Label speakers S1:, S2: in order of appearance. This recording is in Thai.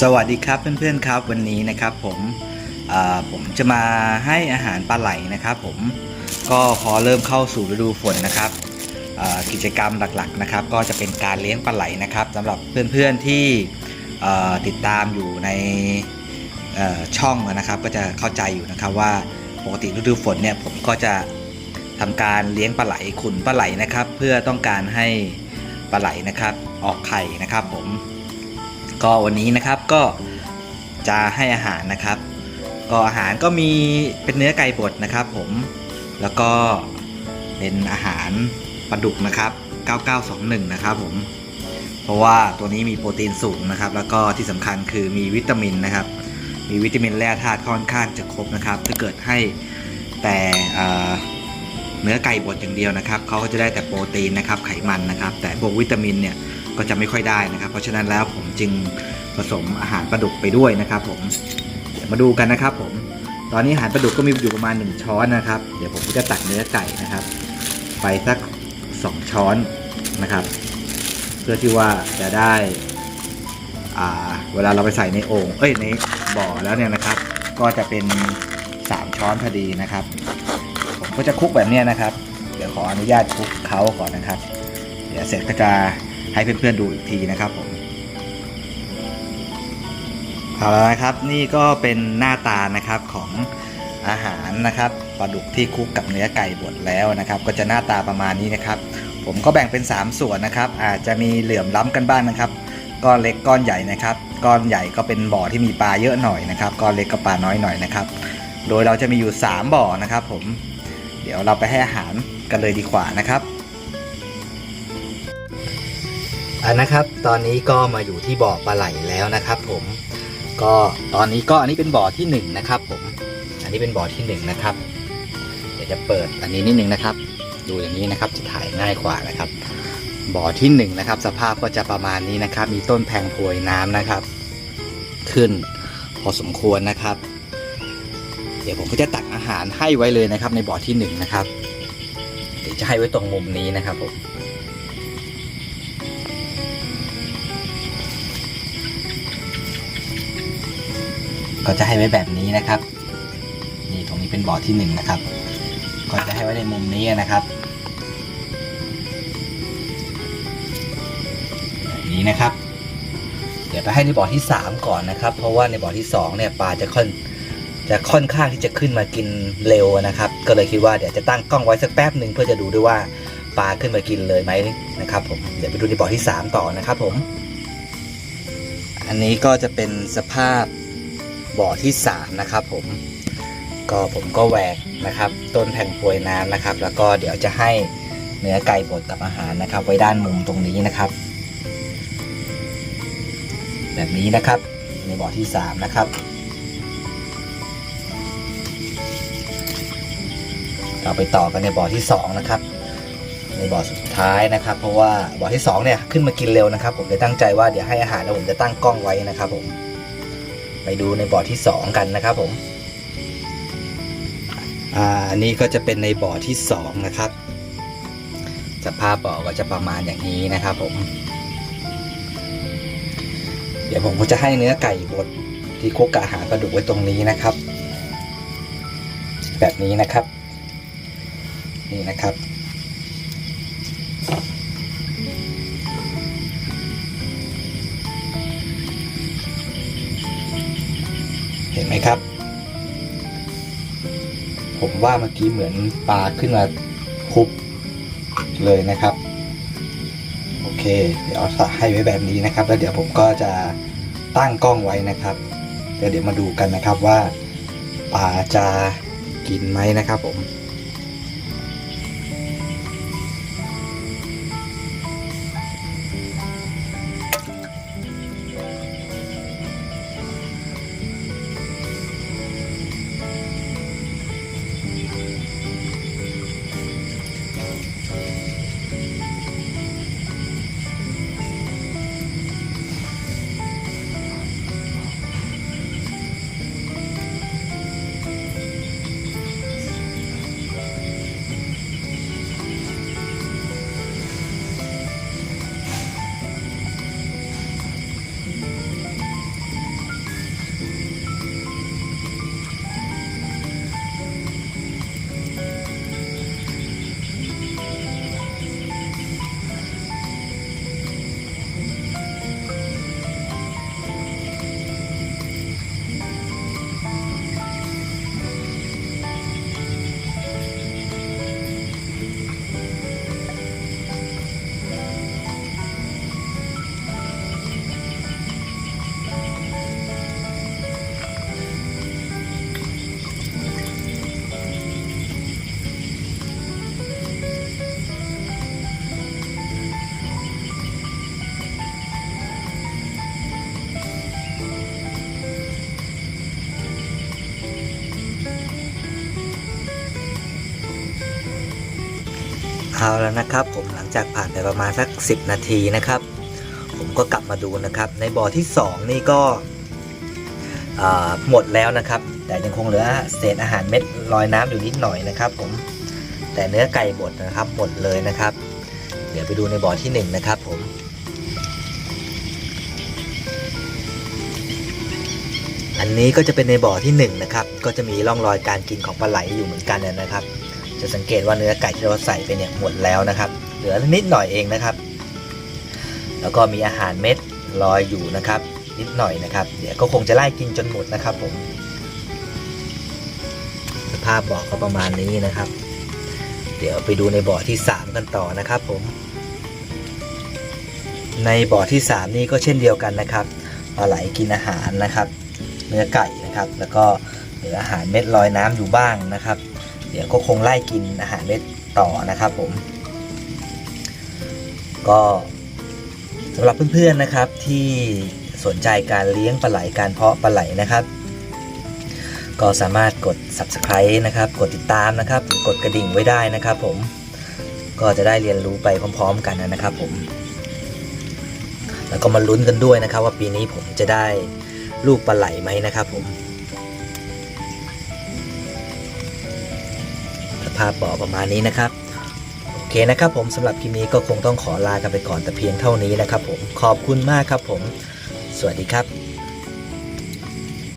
S1: สวัสดีครับเพื่อนๆครับวันนี้นะครับผมผมจะมาให้อาหารปลาไหลนะครับ ผมก็พอเริ่มเข้าสู่ฤดูฝนนะครับกิจกรรมหลักๆนะครับ ก็จะเป็นการเลี้ยงปลาไหลนะครับสำหรับเพื่อนๆที่ติดตามอยู่ในช่องนะครับ ก็จะเข้าใจอยู่นะครับว่าปกติฤดูฝนเนี่ยผมก็จะทำการเลี้ยงปลาไหลขุนปลาไหลนะครับ เพื่อต้องการให้ปลาไหลนะครับออกไข่นะครับ ผม ก็วันนี้นะครับก็จะให้อาหารนะครับ ก็อาหารก็มีเป็นเนื้อไก่บดนะครับ ผมแล้วก็เป็นอาหารปลาดุกนะครับ 9921 นะครับผมเพราะว่าตัวนี้มีโปรตีนสูงนะครับ แล้วก็ที่สำคัญคือมีวิตามินนะครับ มีวิตามินแร่ธาตุค่อนข้างจะครบนะครับถ้าเกิดให้แต่เอ่อเนื้อไก่บดอย่างเดียวนะครับเขาก็จะได้แต่โปรตีนนะครับไขมันนะครับ แต่พวกวิตามินเนี่ย ก็จะไม่ค่อยได้นะครับ เพราะฉะนั้นแล้วผมจึงผสมอาหารปลาดุกไปด้วยนะครับ ผมเดี๋ยวมาดูกันนะครับ ผม ตอนนี้อาหารปลาดุกก็มีอยู่ประมาณ 1 ช้อนนะครับ เดี๋ยวผมก็จะตักเนื้อไก่นะครับ ไปสัก 2 ช้อนนะครับ เพื่อที่ว่าจะได้เวลาเราไปใส่ในโอ่งเอ้ยในบ่อแล้วเนี่ยนะครับ ก็จะเป็น 3 ช้อนพอดีนะครับ ผมก็จะคลุกแบบนี้นะครับ เดี๋ยวขออนุญาตคลุกเขาก่อนนะครับ เดี๋ยวเสร็จก็จะ ให้เพื่อนๆดูอีกทีนะครับผมเอาล้วนะครับนี่ก็เป็นหน้าตานะครับของอาหารนะครับปลาดุกที่คลุกกับเนื้อไก่บดแล้วนะครับ ก็จะหน้าตาประมาณนี้นะครับ ผมก็แบ่งเป็น 3 ส่วนนะครับ อาจจะมีเหลื่อมล้ำกันบ้างนะครับก้อนเล็กก้อนใหญ่นะครับ ก้อนใหญ่ก็เป็นบ่อที่มีปลาเยอะหน่อยนะครับก้อนเล็กก็ปลาน้อยหน่อยนะครับ โดยเราจะมีอยู่ 3 บ่อนะครับ ผม เดี๋ยวเราไปให้อาหารกันเลยดีกว่านะครับ อันนะครับ ตอนนี้ก็มาอยู่ที่บ่อปลาไหลแล้วนะครับ ผมก็ตอนนี้ก็อันนี้เป็นบ่อที่หนึ่งนะครับ ผม อันนี้เป็นบ่อที่หนึ่งนะครับ เดี๋ยวจะเปิดอันนี้นิดนึงนะครับ ดูอย่างนี้นะครับจะถ่ายง่ายกว่านะครับ บ่อที่หนึ่งนะครับ สภาพก็จะประมาณนี้นะครับ มีต้นแพงพวยน้ำนะครับ ขึ้นพอสมควรนะครับ เดี๋ยวผมก็จะตักอาหารให้ไว้เลยนะครับ ในบ่อที่หนึ่งนะครับ เดี๋ยวจะให้ไว้ตรงมุมนี้นะครับผม ก็จะให้ไว้แบบนี้นะครับ นี่ตรงนี้เป็นบ่อที่หนึ่งนะครับ ก็จะให้ไว้ในมุมนี้นะครับแบบนี้นะครับ เดี๋ยวไปให้ในบ่อที่สามก่อนนะครับ เพราะว่าในบ่อที่สองเนี่ยปลาจะค่อนจะค่อนข้างที่จะขึ้นมากินเร็วนะครับ ก็เลยคิดว่าเดี๋ยวจะตั้งกล้องไว้สักแป๊บหนึ่งเพื่อจะดูด้วยว่าปลาขึ้นมากินเลยไหมนะครับ ผมเดี๋ยวไปดูในบ่อที่สามต่อนะครับ ผม อันนี้ก็จะเป็นสภาพ บ่อที่3นะครับผมก็ผมก็แหวกนะครับ ต้นแผงพวยน้ำนะครับ แล้วก็เดี๋ยวจะให้เนื้อไก่บดกับอาหารนะครับ ไว้ด้านมุมตรงนี้นะครับ แบบนี้นะครับ ในบ่อที่ 3 นะครับ เราไปต่อกันในบ่อที่ 2 นะครับ ในบ่อสุดท้ายนะครับ เพราะว่าบ่อที่2เนี่ยขึ้นมากินเร็วนะครับ ผมเลยตั้งใจว่าเดี๋ยวให้อาหารแล้วผมจะตั้งกล้องไว้นะครับผม ไปดูในบ่อที่ 2 กันนะครับผมอ่าอันนี้ก็จะเป็นในบ่อที่ 2 นะครับสภาพบ่อก็จะประมาณอย่างนี้นะครับผม เดี๋ยวผมก็จะให้เนื้อไก่บดที่คุกกับอาหารปลาดุกไว้ตรงนี้นะครับ แบบนี้นะครับ นี่นะครับ ห็นไหมครับ ผมว่าเมื่อกี้เหมือนปลาขึ้นมาคุบเลยนะครับ โอเค เดี๋ยวให้ไว้แบบนี้นะครับ แล้วเดี๋ยวผมก็จะตั้งกล้องไว้นะครับเดี๋ยวเดี๋ยวมาดูกันนะครับว่าปลาจะกินไหมนะครับผม เอาแล้วนะครับ ผมหลังจากผ่านไปประมาณสัก 10 นาทีนะครับ ผมก็กลับมาดูนะครับ ในบ่อที่ 2 นี่ก็หมดแล้วนะครับ แต่ยังคงเหลือเศษอาหารเม็ดลอยน้ำอยู่นิดหน่อยนะครับ ผมแต่เนื้อไก่บดนะครับหมดเลยนะครับ เดี๋ยวไปดูในบ่อที่ 1 นะครับผมอันนี้ก็จะเป็นในบ่อที่1นะครับ ก็จะมีร่องรอยการกินของปลาไหลอยู่เหมือนกันนะครับ จะสังเกตว่าเนื้อไก่ที่เราใส่ไปเนี่ยหมดแล้วนะครับ เหลือนิดหน่อยเองนะครับ แล้วก็มีอาหารเม็ดลอยอยู่นะครับ นิดหน่อยนะครับ เดี๋ยวก็คงจะไล่กินจนหมดนะครับผม สภาพบ่อก็ประมาณนี้นะครับ เดี๋ยวไปดูในบ่อที่ 3 กันต่อนะครับผม ในบ่อที่ 3 นี่ก็เช่นเดียวกันนะครับปลาไหลกินอาหารนะครับ เนื้อไก่นะครับ แล้วก็เหลืออาหารเม็ดลอยน้ำอยู่บ้างนะครับ เดี๋ยวก็คงไล่กินอาหารเม็ดต่อนะครับผม ก็สำหรับเพื่อนๆนะครับที่สนใจการเลี้ยงปลาไหลการเพาะปลาไหลนะครับ ก็สามารถกด subscribe นะครับ กดติดตามนะครับ กดกระดิ่งไว้ได้นะครับ ผมก็จะได้เรียนรู้ไปพร้อม ๆ กันนะครับ ผม แล้วก็มาลุ้นกันด้วยนะครับ ว่าปีนี้ผมจะได้ลูกปลาไหลไหมนะครับ ผม ภาพบ่อประมาณนี้นะครับโอเคนะครับผมสำหรับคลิปนี้ก็คงต้องขอลากันไปก่อนแต่เพียงเท่านี้นะครับผมขอบคุณมากครับผม สวัสดีครับ